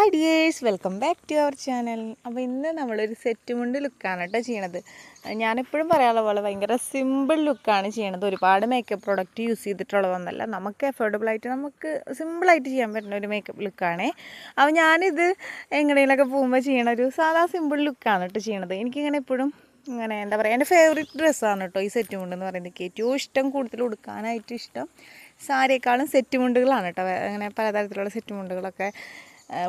Hi dears welcome back to our channel അപ്പോൾ ഇന്ന് നമ്മളൊരു സെറ്റ് മുണ്ട് ലുക്കാണ് കേട്ടോ ചെയ്യണത്. ഞാനെപ്പോഴും പറയാനുള്ള പോലെ ഭയങ്കര സിമ്പിൾ ലുക്കാണ് ചെയ്യണത്. ഒരുപാട് മേക്കപ്പ് പ്രോഡക്റ്റ് യൂസ് ചെയ്തിട്ടുള്ളതൊന്നല്ല. നമുക്ക് എഫോർഡബിളായിട്ട് നമുക്ക് സിമ്പിളായിട്ട് ചെയ്യാൻ പറ്റുന്ന ഒരു മേക്കപ്പ് ലുക്കാണ് അപ്പോൾ ഞാനിത് എങ്ങനെയൊക്കെ പോകുമ്പോൾ ചെയ്യണ ഒരു സാധാ സിമ്പിൾ ലുക്കാണ് കേട്ടോ ചെയ്യണത്. എനിക്കിങ്ങനെ എപ്പോഴും ഇങ്ങനെ എന്താ പറയുക എന്റെ ഫേവറേറ്റ് ഡ്രസ്സാണ് കേട്ടോ ഈ സെറ്റ് മുണ്ട് എന്ന് പറയുന്നത്. എനിക്ക് ഏറ്റവും ഇഷ്ടം കൂടുതൽ ഉടുക്കാനായിട്ട് ഇഷ്ടം സാരിയേക്കാളും സെറ്റ് മുണ്ടുകളാണ് കേട്ടോ അങ്ങനെ പലതരത്തിലുള്ള സെറ്റ് മുണ്ടുകളൊക്കെ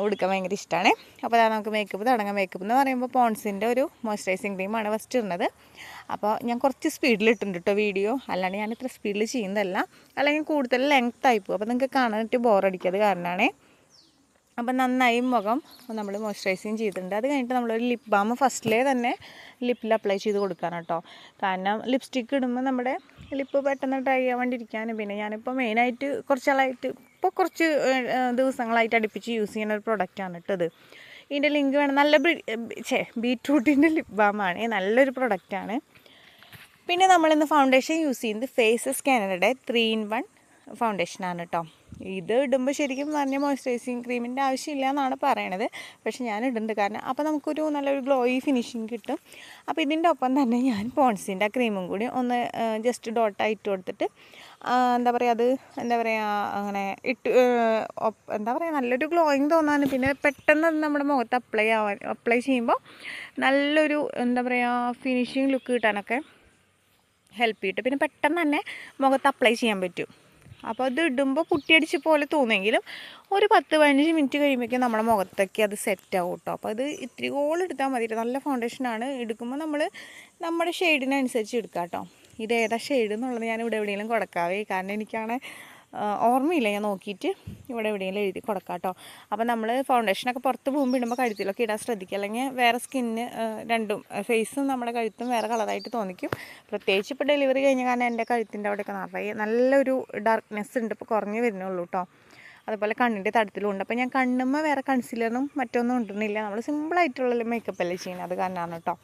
ഉടുക്കാൻ ഭയങ്കര ഇഷ്ടമാണ് അപ്പോൾ അതാ നമുക്ക് മേക്കപ്പ് തുടങ്ങാം മേക്കപ്പ് എന്ന് പറയുമ്പോൾ പോൺസിന്റെ ഒരു മോയ്സ്ചറൈസിങ് ക്രീമാണ് ഫസ്റ്റ് ഇടുന്നത്. അപ്പോൾ ഞാൻ കുറച്ച് സ്പീഡിൽ ഇട്ടുണ്ട് കേട്ടോ വീഡിയോ അല്ലാണ്ട് ഞാൻ ഇത്ര സ്പീഡിൽ ചെയ്യുന്നതല്ല. അല്ലെങ്കിൽ കൂടുതൽ ലെങ്ത് ആയി പോകും അപ്പോൾ നിങ്ങൾക്ക് കാണാനായിട്ട് ബോറടിക്കാത് കാരണമാണ് അപ്പം നന്നായി മുഖം നമ്മൾ മോയ്സ്ചറൈസിങ് ചെയ്തിട്ടുണ്ട്. അത് കഴിഞ്ഞിട്ട് നമ്മളൊരു ലിപ് ബാം ഫസ്റ്റിലേ തന്നെ ലിപ്പിൽ അപ്ലൈ ചെയ്ത് കൊടുക്കാൻ കേട്ടോ കാരണം ലിപ്സ്റ്റിക്ക് ഇടുമ്പോൾ നമ്മുടെ ലിപ്പ് പെട്ടെന്ന് ഡ്രൈ ആവാണ്ടിരിക്കാനും. പിന്നെ ഞാനിപ്പോൾ മെയിനായിട്ട് കുറച്ചാളായിട്ട് ഇപ്പോൾ കുറച്ച് ദിവസങ്ങളായിട്ട് അടുപ്പിച്ച് യൂസ് ചെയ്യുന്ന ഒരു പ്രൊഡക്റ്റാണ് കേട്ടത് ഇതിന്റെ ലിങ്ക് വേണം. നല്ല ഛേ ബീട്രൂട്ടിന്റെ ലിപ് ബാമാണ് നല്ലൊരു പ്രൊഡക്റ്റാണ് പിന്നെ നമ്മളിന്ന് ഫൗണ്ടേഷൻ യൂസ് ചെയ്യുന്നത് ഫേസ് സ്കാനറുടെ ത്രീ ഇൻ വൺ ഫൗണ്ടേഷനാണ് കേട്ടോ ഇത് ഇടുമ്പോൾ ശരിക്കും പറഞ്ഞ മോയ്സ്ചറൈസിങ് ക്രീമിന്റെ ആവശ്യമില്ല എന്നാണ് പറയണത്. പക്ഷേ ഞാൻ ഇടുന്നുണ്ട്. കാരണം അപ്പോൾ നമുക്കൊരു നല്ലൊരു ഗ്ലോയി ഫിനിഷിങ് കിട്ടും. അപ്പോൾ ഇതിന്റെ ഒപ്പം തന്നെ ഞാൻ പോൺസിന്റെ ആ ക്രീമും കൂടി ഒന്ന് ജസ്റ്റ് ഡോട്ടായി ഇട്ട് കൊടുത്തിട്ട് എന്താ പറയുക അത് എന്താ പറയുക അങ്ങനെ ഇട്ട് എന്താ പറയുക നല്ലൊരു ഗ്ലോയിങ് തോന്നാനും പിന്നെ പെട്ടെന്ന് അത് നമ്മുടെ മുഖത്ത് അപ്ലൈ ആവാൻ അപ്ലൈ ചെയ്യുമ്പോൾ നല്ലൊരു എന്താ പറയുക ഫിനിഷിങ് ലുക്ക് കിട്ടാനൊക്കെ ഹെൽപ്പ് ചെയ്തിട്ട് പിന്നെ പെട്ടെന്ന് തന്നെ മുഖത്ത് അപ്ലൈ ചെയ്യാൻ പറ്റും. അപ്പോൾ അത് ഇടുമ്പോൾ കുട്ടിയടിച്ച് പോലെ തോന്നുമെങ്കിലും ഒരു പത്ത് പതിനഞ്ച് മിനിറ്റ് കഴിയുമ്പോഴേക്കും നമ്മുടെ മുഖത്തൊക്കെ അത് സെറ്റ് ആവും കേട്ടോ അപ്പോൾ അത് ഇത്തിരി എടുത്താൽ മതി നല്ല ഫൗണ്ടേഷനാണ് എടുക്കുമ്പോൾ നമ്മൾ നമ്മുടെ ഷെയ്ഡിനനുസരിച്ച് എടുക്കാം കേട്ടോ ഇത് ഏതാ ഷെയ്ഡ് എന്നുള്ളത് ഞാൻ ഇവിടെ എവിടെയെങ്കിലും കൊടുക്കാവേ. കാരണം എനിക്കാണ് ഓർമ്മയില്ല ഞാൻ നോക്കിയിട്ട് ഇവിടെ എവിടെയെങ്കിലും എഴുതി കൊടുക്കാം കേട്ടോ അപ്പോൾ നമ്മൾ ഫൗണ്ടേഷനൊക്കെ പുറത്ത് പോകുമ്പോൾ ഇടുമ്പോൾ കഴുത്തിലൊക്കെ ഇടാൻ ശ്രദ്ധിക്കുക. അല്ലെങ്കിൽ വേറെ സ്കിന്ന് രണ്ടും ഫേസും നമ്മുടെ കഴുത്തും വേറെ കളറായിട്ട് തോന്നിക്കും. പ്രത്യേകിച്ച് ഇപ്പോൾ ഡെലിവറി കഴിഞ്ഞ കാരണം എന്റെ കഴുത്തിന്റെ അവിടെയൊക്കെ നിറയെ നല്ലൊരു ഡാർക്ക്നെസ് ഉണ്ട്. ഇപ്പോൾ കുറഞ്ഞ് വരുന്നുള്ളൂ കേട്ടോ അതുപോലെ കണ്ണിന്റെ തടത്തിലും ഉണ്ട്. അപ്പോൾ ഞാൻ കണ്ണുമ്മ വേറെ കൺസീലറും മറ്റൊന്നും ഉണ്ടെന്നില്ല നമ്മൾ സിമ്പിളായിട്ടുള്ള മേക്കപ്പ് അല്ലേ ചെയ്യുന്നത്. അത് കാരണമാണ് കേട്ടോ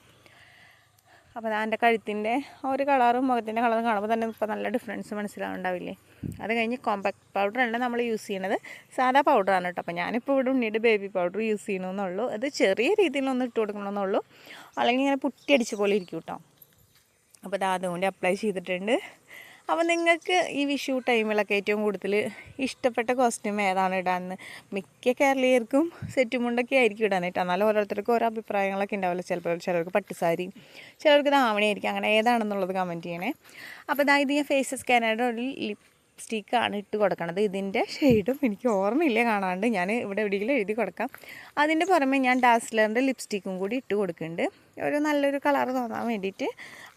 അപ്പോൾ അതിന്റെ കഴുത്തിന്റെ ഒരു കളറും മുഖത്തിന്റെ കളറും കാണുമ്പോൾ തന്നെ ഇപ്പോൾ നല്ല ഡിഫറൻസ് മനസ്സിലാവുണ്ടാവില്ലേ അത് കഴിഞ്ഞ് കോമ്പാക്ട് പൗഡറാണ് നമ്മൾ യൂസ് ചെയ്യണത്. സാധാ പൗഡറാണ് കേട്ടോ. അപ്പോൾ ഞാനിപ്പോൾ ഇവിടെ ഉണ്ണിയുടെ ബേബി പൗഡർ യൂസ് ചെയ്യണമെന്നുള്ളൂ അത് ചെറിയ രീതിയിലൊന്ന് ഇട്ട് കൊടുക്കണമെന്നുള്ളൂ അല്ലെങ്കിൽ ഇങ്ങനെ പുട്ടിയടിച്ച പോലെ ഇരിക്കും കേട്ടോ. അപ്പോൾ അത് അതുകൊണ്ട് അപ്ലൈ ചെയ്തിട്ടുണ്ട്. അപ്പോൾ നിങ്ങൾക്ക് ഈ വിഷു ടൈമിലൊക്കെ ഏറ്റവും കൂടുതൽ ഇഷ്ടപ്പെട്ട കോസ്റ്റ്യൂം ഏതാണ് ഇടാമെന്ന് മിക്ക കേരളീയർക്കും സെറ്റ് മുണ്ടൊക്കെ ആയിരിക്കും ഇടാനായിട്ട് എന്നാലും ഓരോരുത്തർക്കും ഓരോ അഭിപ്രായങ്ങളൊക്കെ ഉണ്ടാവില്ല? ചിലപ്പോൾ ചിലർക്ക് പട്ടുസാരി ചിലർക്ക് ധാവണിയായിരിക്കും അങ്ങനെ ഏതാണെന്നുള്ളത് കമന്റ് ചെയ്യണേ. അപ്പോൾ ഇതായത് ഞാൻ ഫേസ് സ്കാനായിട്ട് ഒരു ലിപ്സ്റ്റിക്കാണ് ഇട്ട് കൊടുക്കണത്. ഇതിന്റെ ഷെയ്ഡും എനിക്ക് ഓർമ്മയില്ല കാണാണ്ട്. ഞാൻ ഇവിടെ എവിടെയെങ്കിലും എഴുതി കൊടുക്കാം. അതിന്റെ പുറമെ ഞാൻ ഡാസ്ലറിന്റെ ലിപ്സ്റ്റിക്കും കൂടി ഇട്ട് കൊടുക്കുന്നുണ്ട്. ഒരു നല്ലൊരു കളർ തോന്നാൻ വേണ്ടിയിട്ട്.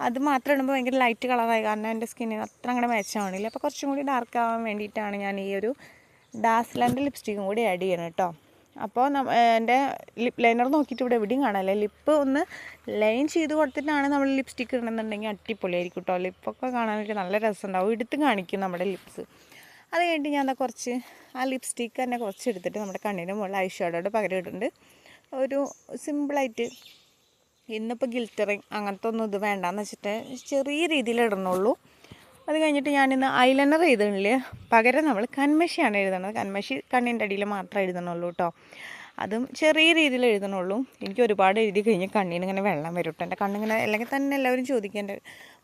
അത് മാത്രം ഇടുമ്പോൾ ഭയങ്കര ലൈറ്റ് കളറായി കാരണം എന്റെ സ്കിന്നിന് അത്ര അങ്ങനെ മാച്ച് അപ്പോൾ കുറച്ചും കൂടി ഡാർക്ക് ആവാൻ വേണ്ടിയിട്ടാണ് ഞാൻ ഈ ഒരു ഡാസ്ലറിന്റെ ലിപ്സ്റ്റിക്കും കൂടി ആഡ് ചെയ്യണം കേട്ടോ അപ്പോൾ എന്റെ ലിപ് ലൈനർ നോക്കിയിട്ട് ഇവിടെ എവിടെയും കാണാമല്ലേ ലിപ്പ് ഒന്ന് ലൈൻ ചെയ്ത് കൊടുത്തിട്ടാണ് നമ്മൾ ലിപ്സ്റ്റിക്ക് ഇടണമെന്നുണ്ടെങ്കിൽ അടിപൊളിയായിരിക്കും കേട്ടോ ലിപ്പൊക്കെ കാണാനായിട്ട് നല്ല രസമുണ്ടാവും. എടുത്ത് കാണിക്കും നമ്മുടെ ലിപ്സ്. അത് കഴിഞ്ഞിട്ട് ഞാൻ എന്താ കുറച്ച് ആ ലിപ്സ്റ്റിക്ക് തന്നെ കുറച്ച് എടുത്തിട്ട് നമ്മുടെ കണ്ണിന്റെ മുകളിൽ ഐ ഷാഡോയുടെ പകരം ഇടുന്നുണ്ട്. ഒരു സിമ്പിളായിട്ട് ഇന്നിപ്പോൾ ഗിൽറ്ററിങ് അങ്ങനത്തെ ഒന്നും ഇത് വേണ്ടാന്ന് വെച്ചിട്ട് ചെറിയ രീതിയിൽ ഇടണുള്ളൂ അത് കഴിഞ്ഞിട്ട് ഞാനിന്ന് ഐലൈനർ എഴുതണില്ലേ? പകരം നമ്മൾ കൺമഷിയാണ് എഴുതണത്. കൺമഷി കണ്ണിന്റെ അടിയിൽ മാത്രമേ എഴുതണുള്ളൂ കേട്ടോ അതും ചെറിയ രീതിയിൽ എഴുതണുള്ളൂ. എനിക്ക് ഒരുപാട് എഴുതി കഴിഞ്ഞ് കണ്ണിന് ഇങ്ങനെ വെള്ളം വരും കേട്ടോ എന്റെ കണ്ണിങ്ങനെ അല്ലെങ്കിൽ തന്നെ എല്ലാവരും ചോദിക്കും എന്റെ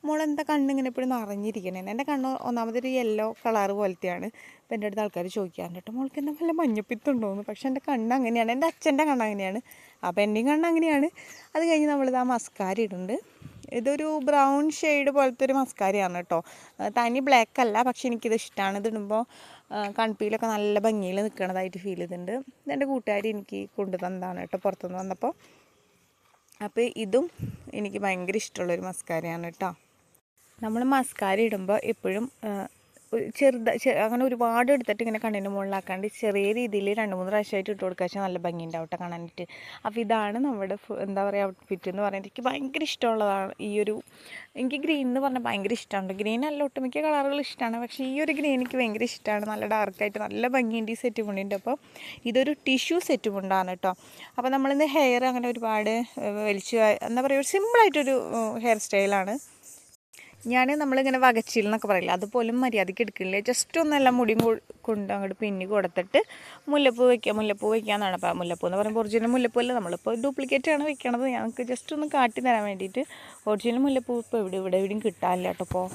മോളെന്താ കണ്ണിങ്ങനെ എപ്പോഴും നിറഞ്ഞിരിക്കണേ? എന്റെ കണ്ണ് ഒന്നാമതൊരു യെല്ലോ കളർ പോലത്തെയാണ്. അപ്പോൾ എന്റെ അടുത്ത് ആൾക്കാർ ചോദിക്കാറുണ്ട് കേട്ടോ മോൾക്ക് എന്താ നല്ല മഞ്ഞപ്പിത്തുണ്ടോയെന്ന് പക്ഷേ എന്റെ കണ്ണ് അങ്ങനെയാണ്. എന്റെ അച്ഛന്റെ കണ്ണ് അങ്ങനെയാണ്. അപ്പോൾ എന്റെയും കണ്ണ് അങ്ങനെയാണ്. അത് കഴിഞ്ഞ് നമ്മളിത് ആ മസ്കാര ഇടുന്നുണ്ട്. ഇതൊരു ബ്രൗൺ ഷെയ്ഡ് പോലത്തെ ഒരു മസ്കാരയാണ് കേട്ടോ തനി ബ്ലാക്ക് അല്ല പക്ഷെ എനിക്കിത് ഇഷ്ടമാണ് ഇതിടുമ്പോൾ കൺപിയിലൊക്കെ നല്ല ഭംഗിയിൽ നിൽക്കണതായിട്ട് ഫീൽ ചെയ്തിട്ടുണ്ട്. ഇതെന്റെ കൂട്ടുകാരി എനിക്ക് കൊണ്ടു തന്നതാണ് കേട്ടോ പുറത്തുനിന്ന് വന്നപ്പോൾ അപ്പോൾ ഇതും എനിക്ക് ഭയങ്കര ഇഷ്ടമുള്ളൊരു മസ്കാരയാണ് കേട്ടോ നമ്മൾ മസ്കാര ഇടുമ്പോൾ എപ്പോഴും ചെറുത അങ്ങനെ ഒരുപാട് എടുത്തിട്ട് ഇങ്ങനെ കണ്ണിന്റെ മുകളിലാക്കാണ്ട് ചെറിയ രീതിയിൽ രണ്ട് മൂന്ന് പ്രാവശ്യമായിട്ട് ഇട്ട് കൊടുക്കുക വെച്ചാൽ നല്ല ഭംഗിയുണ്ടാവും കേട്ടോ കാണാനായിട്ട്. അപ്പോൾ ഇതാണ് നമ്മുടെ എന്താ പറയുക ഔട്ട്ഫിറ്റ് എന്ന് പറയുന്നത്. എനിക്ക് ഭയങ്കര ഇഷ്ടമുള്ളതാണ് ഈ ഒരു എനിക്ക് ഗ്രീൻ എന്ന് പറഞ്ഞാൽ ഭയങ്കര ഇഷ്ടമാണ്. ഗ്രീൻ അല്ല ഒട്ടുമിക്ക കളറുകൾ ഇഷ്ടമാണ്. പക്ഷേ ഈ ഒരു ഗ്രീൻ എനിക്ക് ഭയങ്കര ഇഷ്ടമാണ്. നല്ല ഡാർക്കായിട്ട് നല്ല ഭംഗിയുണ്ട് ഈ സെറ്റ് മുണ്ടിന്റെ അപ്പോൾ ഇതൊരു ടിഷ്യൂ സെറ്റ് മുണ്ടാണ് കേട്ടോ. അപ്പോൾ നമ്മളിന്ന് ഹെയർ അങ്ങനെ ഒരുപാട് വലിച്ചു എന്താ പറയുക ഒരു സിമ്പിളായിട്ടൊരു ഹെയർ സ്റ്റൈലാണ്. ഞാൻ നമ്മളിങ്ങനെ വകച്ചിൽ എന്നൊക്കെ പറയില്ല അതുപോലും മര്യാദയ്ക്ക് എടുക്കില്ല. ജസ്റ്റ് ഒന്നെല്ലാം മുടിയും കൊണ്ട് അങ്ങോട്ട് പിന്നി കൊടുത്തിട്ട് മുല്ലപ്പൂ വയ്ക്കുക മുല്ലപ്പൂ വയ്ക്കാന്നാണ് അപ്പോൾ മുല്ലപ്പൂ എന്ന് പറയുമ്പോൾ ഒറിജിനൽ മുല്ലപ്പൂ അല്ല നമ്മളിപ്പോൾ ഡ്യൂപ്ലിക്കേറ്റ് ആണ് വെക്കണത്. ഞങ്ങൾക്ക് ജസ്റ്റ് ഒന്ന് കാട്ടി തരാൻ വേണ്ടിയിട്ട് ഒറിജിനൽ മുല്ലപ്പൂ ഇപ്പോൾ ഇവിടെ ഇവിടെ എവിടെയും കിട്ടാനില്ല കേട്ടോ അപ്പോൾ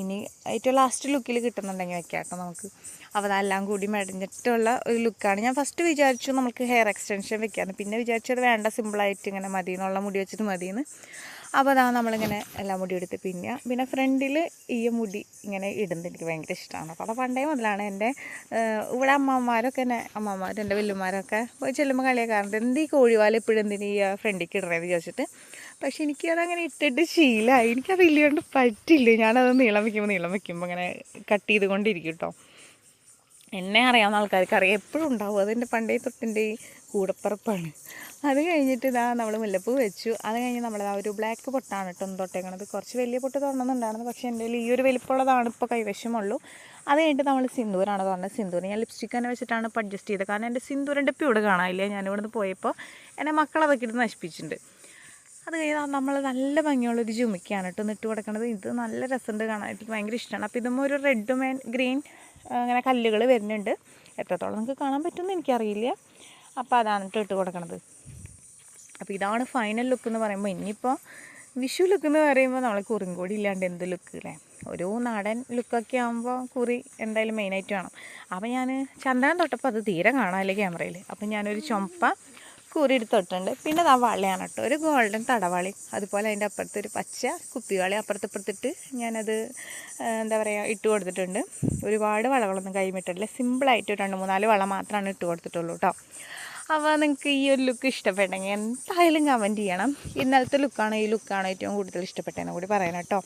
ഇനി ഏറ്റവും ലാസ്റ്റ് ലുക്കിൽ കിട്ടുന്നുണ്ടെങ്കിൽ വെക്കാം കേട്ടോ നമുക്ക്. അപ്പോൾ അതെല്ലാം കൂടി മെടഞ്ഞിട്ടുള്ള ഒരു ലുക്കാണ് ഞാൻ ഫസ്റ്റ് വിചാരിച്ചു നമുക്ക് ഹെയർ എക്സ്റ്റൻഷൻ വെക്കാമെന്ന് പിന്നെ വിചാരിച്ചത് വേണ്ട സിമ്പിളായിട്ട് ഇങ്ങനെ മതി എന്നുള്ള മുടി വെച്ചിട്ട് മതിയെന്ന്. അപ്പോൾ അതാ നമ്മളിങ്ങനെ എല്ലാം മുടി എടുത്ത് പിന്നെ പിന്നെ ഫ്രണ്ടിൽ ഈ മുടി ഇങ്ങനെ ഇടുന്നത് എനിക്ക് ഭയങ്കര ഇഷ്ടമാണ് അപ്പോൾ അത് പണ്ടേ മുതലാണ് എന്റെ ഇവിടെ അമ്മമാരൊക്കെ എന്നെ അമ്മമാരും എന്റെ വല്യമാരൊക്കെ പോയി ചെല്ലുമ്പോൾ കളിയാക്കാറുണ്ട്. എന്ത് ഈ കോഴിവാല ഇപ്പോഴും എന്തിനു ഈ ഫ്രണ്ടിക്ക് ഇടണേന്ന് ചോദിച്ചിട്ട് പക്ഷെ എനിക്ക് അതങ്ങനെ ഇട്ടിട്ട് ശീലമായി എനിക്കത് ഇല്ലാണ്ട് പറ്റില്ല. ഞാനത് നീളം വയ്ക്കുമ്പോൾ നീളം വയ്ക്കുമ്പോൾ ഇങ്ങനെ കട്ട് ചെയ്തുകൊണ്ടിരിക്കും കേട്ടോ എന്നെ അറിയാവുന്ന ആൾക്കാർക്ക് അറിയാം എപ്പോഴും ഉണ്ടാവും. അതെന്റെ പണ്ടേ തൊട്ടിന്റെ കൂടപ്പറപ്പാണ്. അത് കഴിഞ്ഞിട്ട് ഇതാ നമ്മൾ മുല്ലപ്പൂ വെച്ചു. അത് കഴിഞ്ഞ് നമ്മൾ ആ ഒരു ബ്ലാക്ക് പൊട്ടാണ് കേട്ടോ തൊട്ടേക്കണത്. കുറച്ച് വലിയ പൊട്ട് തൊടണമെന്നുണ്ടായിരുന്നു പക്ഷേ എന്റെ ഈ ഒരു വലിപ്പമുള്ളതാണ് ഇപ്പോൾ കൈവശമുള്ളൂ. അത് കഴിഞ്ഞിട്ട് നമ്മൾ സിന്ദൂരാണ് തുറന്നത് സിന്ദൂർ ഞാൻ ലിപ്സ്റ്റിക് തന്നെ വെച്ചിട്ടാണ് ഇപ്പോൾ അഡ്ജസ്റ്റ് ചെയ്തത്. കാരണം എന്റെ സിന്ദൂരന്റെ പ്യൂട് കാണാനില്ല. ഞാനിവിടുന്ന് പോയപ്പോൾ എന്റെ മക്കളതൊക്കെ ഇട്ട് നശിപ്പിച്ചിട്ടുണ്ട്. അത് കഴിഞ്ഞാൽ നമ്മൾ നല്ല ഭംഗിയുള്ളൊരു ജുമിക്കാണ് കേട്ടോ ഇട്ട് കൊടുക്കണത്. ഇത് നല്ല രസമുണ്ട് കാണാൻ എനിക്ക് ഭയങ്കര ഇഷ്ടമാണ് അപ്പോൾ ഇതും ഒരു റെഡും ആൻഡ് ഗ്രീൻ അങ്ങനെ കല്ലുകൾ വരുന്നുണ്ട്. എത്രത്തോളം നിങ്ങൾക്ക് കാണാൻ പറ്റുമെന്ന് എനിക്കറിയില്ല. അപ്പോൾ അതാണ് കേട്ടോ ഇട്ട് കൊടുക്കണത്. അപ്പോൾ ഇതാണ് ഫൈനൽ ലുക്ക് എന്ന് പറയുമ്പോൾ ഇനിയിപ്പോൾ വിഷു ലുക്ക് എന്ന് പറയുമ്പോൾ നമ്മൾ കുറിയും കൂടി ഇല്ലാണ്ട് എന്ത് ലുക്ക് അല്ലേ ഒരു നാടൻ ലുക്കൊക്കെ ആകുമ്പോൾ കുറി എന്തായാലും മെയിനായിട്ട് വേണം. അപ്പോൾ ഞാൻ ചന്ദനം തൊട്ടപ്പോൾ അത് തീരെ കാണാമല്ലേ ക്യാമറയിൽ അപ്പോൾ ഞാനൊരു ചുമപ്പ കുറി എടുത്ത് തൊട്ടുണ്ട് പിന്നെ ആ വളയാണ് കേട്ടോ. ഒരു ഗോൾഡൻ തടവാളി അതുപോലെ അതിന്റെ അപ്പുറത്ത് ഒരു പച്ച കുപ്പിവാളി അപ്പുറത്ത് ഇപ്പുറത്തിട്ട് ഞാനത് എന്താ പറയുക ഇട്ട് കൊടുത്തിട്ടുണ്ട്. ഒരുപാട് വളകളൊന്നും കൈമിട്ടിട്ടില്ല. സിമ്പിളായിട്ട് രണ്ട് മൂന്നാൽ വള മാത്രമാണ് ഇട്ട് കൊടുത്തിട്ടുള്ളൂ കേട്ടോ. അപ്പോൾ നിങ്ങൾക്ക് ഈ ഒരു ലുക്ക് ഇഷ്ടപ്പെട്ടെങ്കിൽ എന്തായാലും കമന്റ് ചെയ്യണം. ഇന്നലത്തെ ലുക്കാണ് ഈ ലുക്കാണ് ഏറ്റവും കൂടുതൽ ഇഷ്ടപ്പെട്ടതെന്ന് കൂടി പറയണം കേട്ടോ.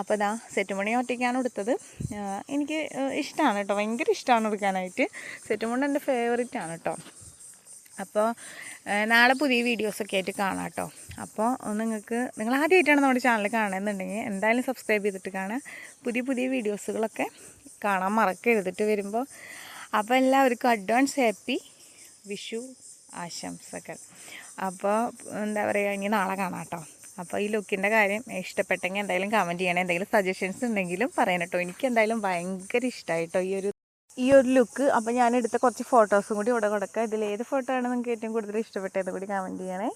അപ്പോൾ ഇതാ സെറ്റ് മണി ഒറ്റയ്ക്കാണ് എടുത്തത് എനിക്ക് ഇഷ്ടമാണ് കേട്ടോ. ഭയങ്കര ഇഷ്ടമാണ് എടുക്കാനായിട്ട് സെറ്റ് മണി എന്റെ ഫേവറേറ്റ് ആണ് കേട്ടോ. അപ്പോൾ നാളെ പുതിയ വീഡിയോസൊക്കെ ആയിട്ട് കാണാം കേട്ടോ. അപ്പോൾ നിങ്ങൾക്ക് നിങ്ങൾ ആദ്യമായിട്ടാണ് നമ്മുടെ ചാനൽ കാണുന്നുണ്ടെങ്കിൽ എന്തായാലും സബ്സ്ക്രൈബ് ചെയ്തിട്ട് കാണാം പുതിയ പുതിയ വീഡിയോസുകളൊക്കെ കാണാൻ മറക്കരുതിട്ട് വരുമ്പോൾ. അപ്പോൾ എല്ലാവർക്കും അഡ്വാൻസ് ഹാപ്പി വിഷു ആശംസകൾ. അപ്പോൾ എന്താ പറയുക ഇനി നാളെ കാണാം കേട്ടോ. അപ്പോൾ ഈ ലുക്കിന്റെ കാര്യം ഇഷ്ടപ്പെട്ടെങ്കിൽ എന്തായാലും കമന്റ് ചെയ്യണേ. എന്തെങ്കിലും സജഷൻസ് ഉണ്ടെങ്കിലും പറയണം കേട്ടോ. എനിക്ക് എന്തായാലും ഭയങ്കര ഇഷ്ടമായിട്ടോ ഈ ഒരു ഈ ഒരു ലുക്ക് അപ്പോൾ ഞാൻ എടുത്ത കുറച്ച് ഫോട്ടോസും കൂടി ഇവിടെ കൊടുക്കാം. ഇതിൽ ഏത് ഫോട്ടോ ആണ് നിങ്ങൾക്ക് ഏറ്റവും കൂടുതൽ ഇഷ്ടപ്പെട്ടതെന്ന് കൂടി കമന്റ് ചെയ്യണേ.